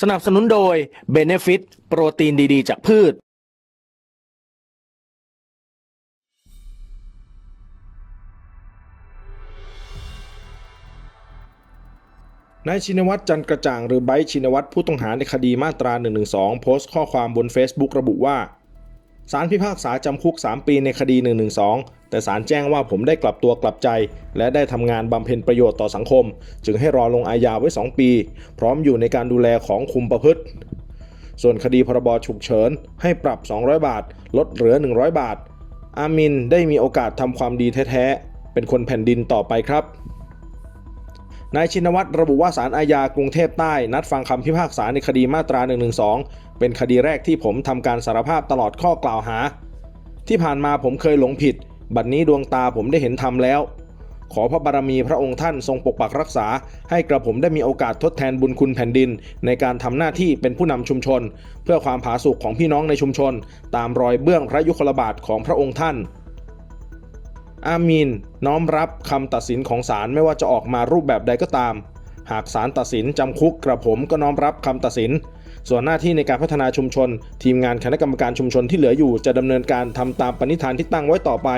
สนับสนุนโดย Benefit โปรตีนดีๆ จากพืช นายชินวัตรจันกระจ่างหรือไบร์ทชินวัตรผู้ต้องหาในคดีมาตรา 112 โพสต์ข้อความบน Facebook ระบุว่า ศาลพิพากษาจำคุก 3 ปีในคดี 112 แต่ศาลแจ้งว่าผมได้กลับตัวกลับใจ และได้ทำงานบำเพ็ญประโยชน์ต่อสังคม จึงให้รอลงอาญาไว้ 2 ปี พร้อมอยู่ในการดูแลของคุมประพฤติ ส่วนคดีพรบฉุกเฉิน ให้ปรับ 200 บาท ลดเหลือ 100 บาท อามินได้มีโอกาสทำความดีแท้ ๆ เป็นคนแผ่นดินต่อไปครับ นายชินวัตรระบุว่าสารอาญากรุงเทพใต้ นัดฟังคำพิพากษาในคดีมาตรา 112 เป็นคดีแรกที่ผมทำการสารภาพตลอดข้อกล่าวหา ที่ผ่านมาผมเคยหลงผิด บัดนี้ดวงตาผมได้เห็นธรรมแล้ว ขอพระบารมีพระองค์ท่านทรงปกปักรักษา ให้กระผมได้มีโอกาสทดแทนบุญคุณแผ่นดิน ในการทำหน้าที่เป็นผู้นำชุมชน เพื่อความผาสุกของพี่น้องในชุมชน ตามรอยเบื้องพระยุคลบาทของพระองค์ท่าน อามีนน้อมรับคำตัดสินของศาลไม่ว่าจะออกมารูปแบบใดก็ตาม หากศาลตัดสินจำคุกกระผมก็น้อมรับคำตัดสิน ส่วนหน้าที่ในการพัฒนาชุมชน ทีมงานคณะกรรมการชุมชนที่เหลืออยู่จะดำเนินการทำตามปณิธานที่ตั้งไว้ต่อไป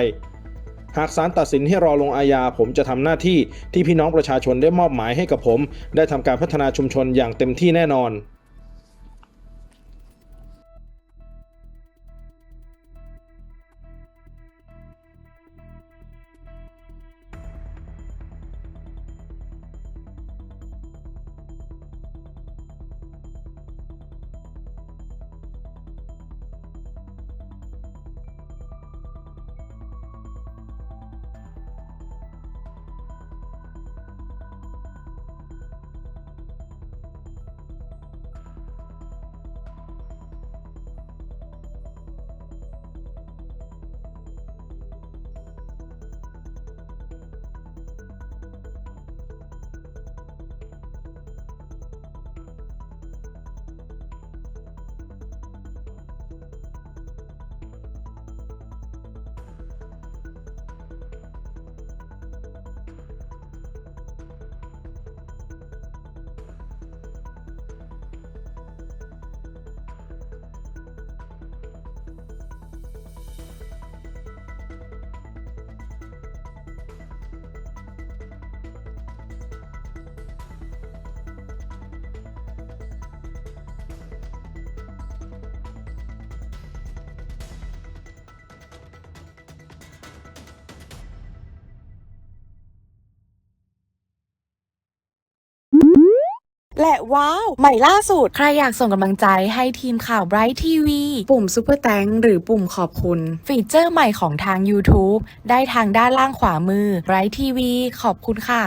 หากศาลตัดสินให้รอลงอาญาผมจะทำหน้าที่ที่พี่น้องประชาชนได้มอบหมายให้กับผม ได้ทำการพัฒนาชุมชนอย่างเต็มที่แน่นอน และว้าว ใหม่ล่าสุด ใครอยากส่งกำลังใจให้ทีมข่าว Bright TV ปุ่ม Super Thank หรือปุ่มขอบคุณ ฟีเจอร์ใหม่ของทาง YouTube ได้ทางด้านล่างขวามือ Bright TV ขอบคุณค่ะ